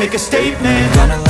make a statement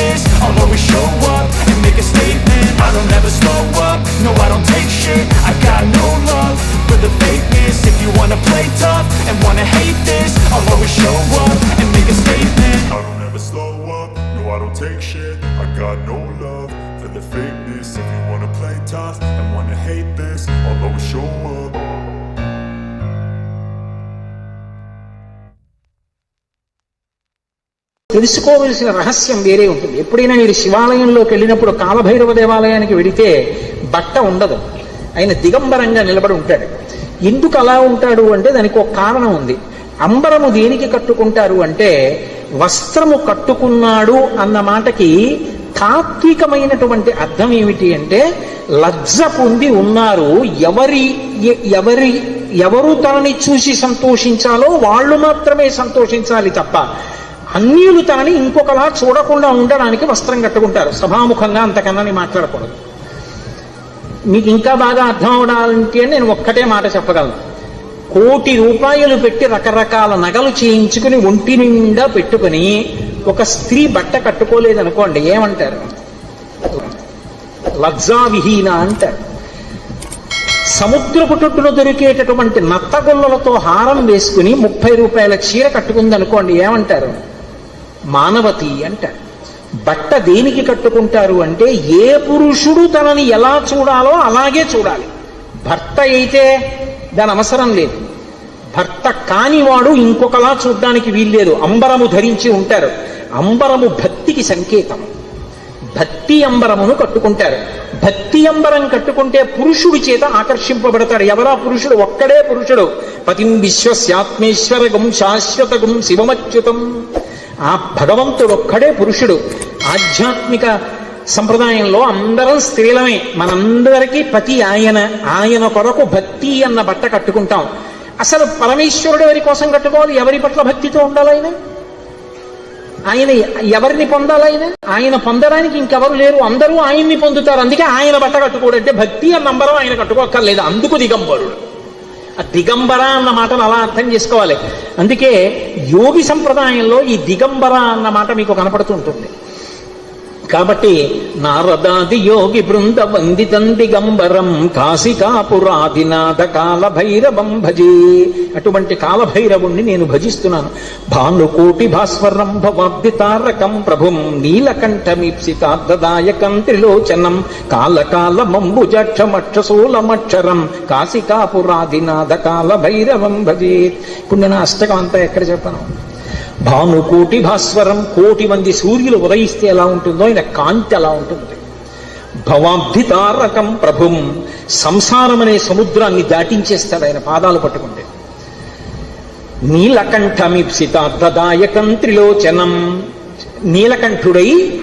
play tough and wanna hate this I'll always show up తెలుసుకోవలసిన రహస్యం వేరే ఉంటుంది. ఎప్పుడైనా మీరు శివాలయంలోకి వెళ్ళినప్పుడు కాలభైరవ దేవాలయానికి వెడితే బట్ట ఉండదు. ఆయన దిగంబరంగా నిలబడి ఉంటాడు. ఎందుకు అలా ఉంటాడు అంటే దానికి ఒక కారణం ఉంది. అంబరము దేనికి కట్టుకుంటారు అంటే వస్త్రము కట్టుకున్నాడు అన్న మాటకి తాత్వికమైనటువంటి అర్థం ఏమిటి అంటే లజ్జ పొంది ఉన్నారు. ఎవరి ఎవరి ఎవరు తనని చూసి సంతోషించాలో వాళ్ళు మాత్రమే సంతోషించాలి తప్ప అన్యులు తనని ఇంకొకలా చూడకుండా ఉండడానికి వస్త్రం కట్టుకుంటారు. సభాముఖంగా అంతకన్నా నేను మాట్లాడకూడదు. మీకు ఇంకా బాగా అర్థం అవడానికి నేను ఒక్కటే మాట చెప్పగలను. కోటి రూపాయలు పెట్టి రకరకాల నగలు చేయించుకుని ఒంటి నిండా పెట్టుకుని ఒక స్త్రీ బట్ట కట్టుకోలేదనుకోండి ఏమంటారు? లజ్జావిహీన అంట. సముద్రపు తొట్టున దొరికేటటువంటి నత్తగొల్లలతో హారం వేసుకుని ముప్పై రూపాయల చీర కట్టుకుందనుకోండి ఏమంటారు? మానవతి అంటారు బట్ట దేనికి కట్టుకుంటారు అంటే ఏ పురుషుడు తనని ఎలా చూడాలో అలాగే చూడాలి. భర్త అయితే దాని అవసరం లేదు. భర్త కానివాడు ఇంకొకలా చూడ్డానికి వీల్లేదు. అంబరము ధరించి ఉంటారు. అంబరము భక్తికి సంకేతం. భక్తి అంబరమును కట్టుకుంటారు. భక్తి అంబరం కట్టుకుంటే పురుషుడి చేత ఆకర్షింపబడతాడు ఎవరా పురుషుడు? ఒక్కడే పురుషుడు. పతిం విశ్వస్యాత్మేశ్వరగం శాశ్వతగం శివమచ్యుతం. ఆ భగవంతుడు ఒక్కడే పురుషుడు. ఆధ్యాత్మిక సంప్రదాయంలో అందరం స్త్రీలమే. మనందరికీ పతి ఆయన. ఆయన కొరకు భక్తి అన్న బట్ట కట్టుకుంటాం. అసలు పరమేశ్వరుడు ఎవరి కోసం కట్టుకోవాలి? ఎవరి పట్ల భక్తితో ఉండాలి ఆయన? ఆయన ఎవరిని పొందాలి ఆయన ఆయన పొందడానికి ఇంకెవరు లేరు. అందరూ ఆయన్ని పొందుతారు. అందుకే ఆయన బట్ట కట్టుకోడంటే భక్తి అన్న నంబరం ఆయన కట్టుకోక్కర్లేదు. అందుకు దిగంబరుడు. ఆ దిగంబర అన్న మాటను అలా అర్థం చేసుకోవాలి. అందుకే యోగి సంప్రదాయంలో ఈ దిగంబర అన్న మాట మీకు కనపడుతుంటుంది కాబట్టి నారదాది యోగి బృంద వందితం దిగంబరం కాశికాపురాదినాథ కాల భజే. అటువంటి కాలభైరవుణ్ణి నేను భజిస్తున్నాను. భానుకోటి భాస్వరం భవాబ్ది తారకం ప్రభుం నీలకంఠమీప్సితార్థదాయకం త్రిలోచనం కాలకాలమంబుజక్షమక్షశూలమక్షరం కాశికాపురాదినాథ కాల భజేత్ ఇప్పుడు నేను అష్టకం అంతా ఎక్కడ చెప్పాను భానుకోటి భాస్వరం కోటి మంది సూర్యులు ఉదయిస్తే ఎలా ఉంటుందో ఆయన కాంతి అలా ఉంటుంది. భవాబ్ధితారకం ప్రభుం సంసారం అనే సముద్రాన్ని దాటించేస్తాడు ఆయన పాదాలు పట్టుకుంటే. నీలకంఠమిప్సితార్థదాయకం త్రిలోచనం. నీలకంఠుడై